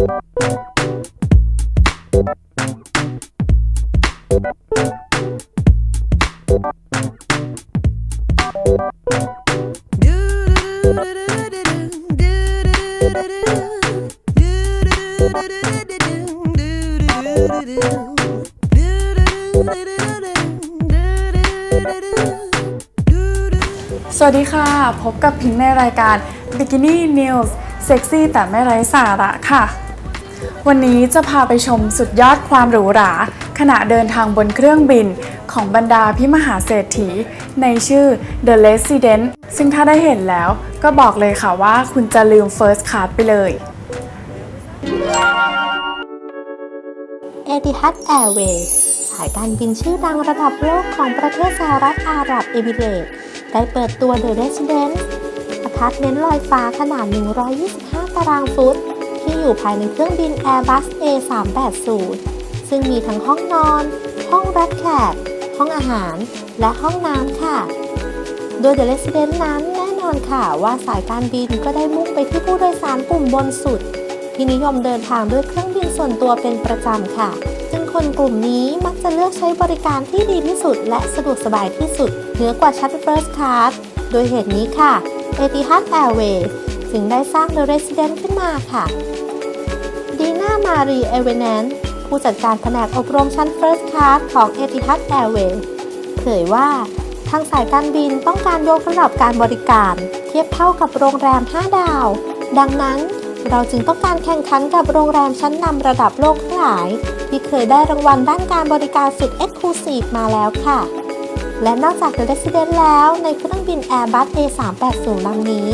สวัสดีค่ะ พบกับพิงในรายการ Bikini News เซ็กซี่แต่ไม่ไร้สาระค่ะ วันนี้จะพาไปชมสุดยอดความหรูหรา ขณะเดินทางบนเครื่องบินของบรรดาพิมหาเศรษฐี ในชื่อ The Resident ซึ่งถ้าได้เห็นแล้วก็บอกเลยค่ะว่าคุณจะลืม First Class ไปเลยเอติฮัดแอร์เวย์สายการบินชื่อดังระดับโลกของประเทศสหรัฐอาหรับเอมิเรตส์ได้เปิดตัว The Resident อพาร์ตเมนต์ลอยฟ้าขนาด 125 ตารางฟุต อยู่ภายในเครื่องบิน Airbus A380 ซึ่งมีทั้งห้องนอน ห้องรับแขก ห้องอาหาร และห้องน้ำค่ะ โดย The Resident นั้นแน่นอนค่ะว่าสายการบินก็ได้มุ่งไปที่ผู้โดยสารกลุ่มบนสุด ที่นิยมเดินทางด้วยเครื่องบินส่วนตัวเป็นประจำค่ะ ซึ่งคนกลุ่มนี้มักจะเลือกใช้บริการที่ดีที่สุด และสะดวกสบายที่สุดเหนือกว่าชั้น First Class โดยเหตุนี้ค่ะ Etihad Airways จึงได้สร้าง The Resident ขึ้นมาค่ะ มารีเอเวนแนนผู้จัดการแผนกอบรมชั้น First Class ของ Etihad Airways เผยว่าทางสายการบินต้องการยกระดับการบริการ เทียบเท่ากับโรงแรม 5 ดาว ดังนั้นเราจึงต้องการแข่งขันกับโรงแรมชั้นนำระดับโลกทั้งหลาย ที่เคยได้รางวัลด้านการบริการสุด Exclusive มาแล้วค่ะ และนอกจาก The Resident แล้วในเครื่องบิน Airbus A380 ลำนี้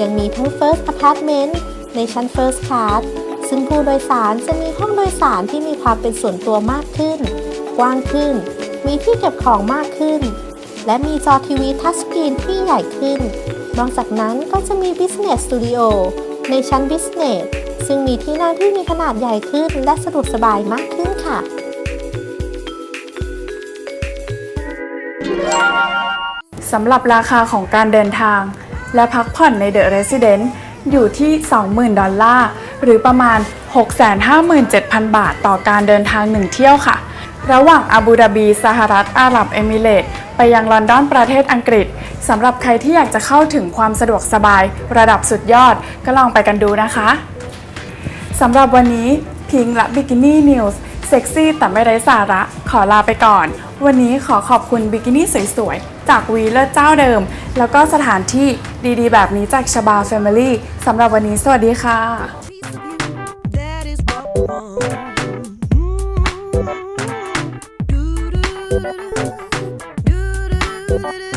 ยังมีทั้ง First Apartment ในชั้น First Class ซึ่งผู้โดยสารจะมีห้องโดยสารที่มีความเป็นส่วนตัวมากขึ้น กว้างขึ้น มีที่เก็บของมากขึ้น และมีจอทีวีทัชสกรีนที่ใหญ่ขึ้น นอกจากนั้นก็จะมี Business Studio ในชั้น Business ซึ่งมีที่นั่งที่มีขนาดใหญ่ขึ้น และสะดวกสบายมากขึ้นค่ะ สำหรับราคาของการเดินทาง และพักผ่อนในเดอะเรสซิเดนต์อยู่ที่ 20,000 ดอลลาร์ หรือประมาณ 657,000 บาทต่อการเดินทาง 1 เที่ยวค่ะ ระหว่างอาบูดาบีสหรัฐอาหรับเอมิเรตส์ไปยังลอนดอนประเทศอังกฤษสำหรับใครที่อยากจะเข้าถึงความสะดวกสบายระดับสุดยอดก็ลองไปกันดูนะคะสำหรับวันนี้พิงและ Bikini News เซ็กซี่แต่ไม่ไร้สาระ ขอลาไปก่อน วันนี้ขอขอบคุณบิกินี่สวยๆ จากวีเลอร์เจ้าเดิม แล้วก็สถานที่ดีๆ แบบนี้จากชบา Family สำหรับวันนี้สวัสดีค่ะ do do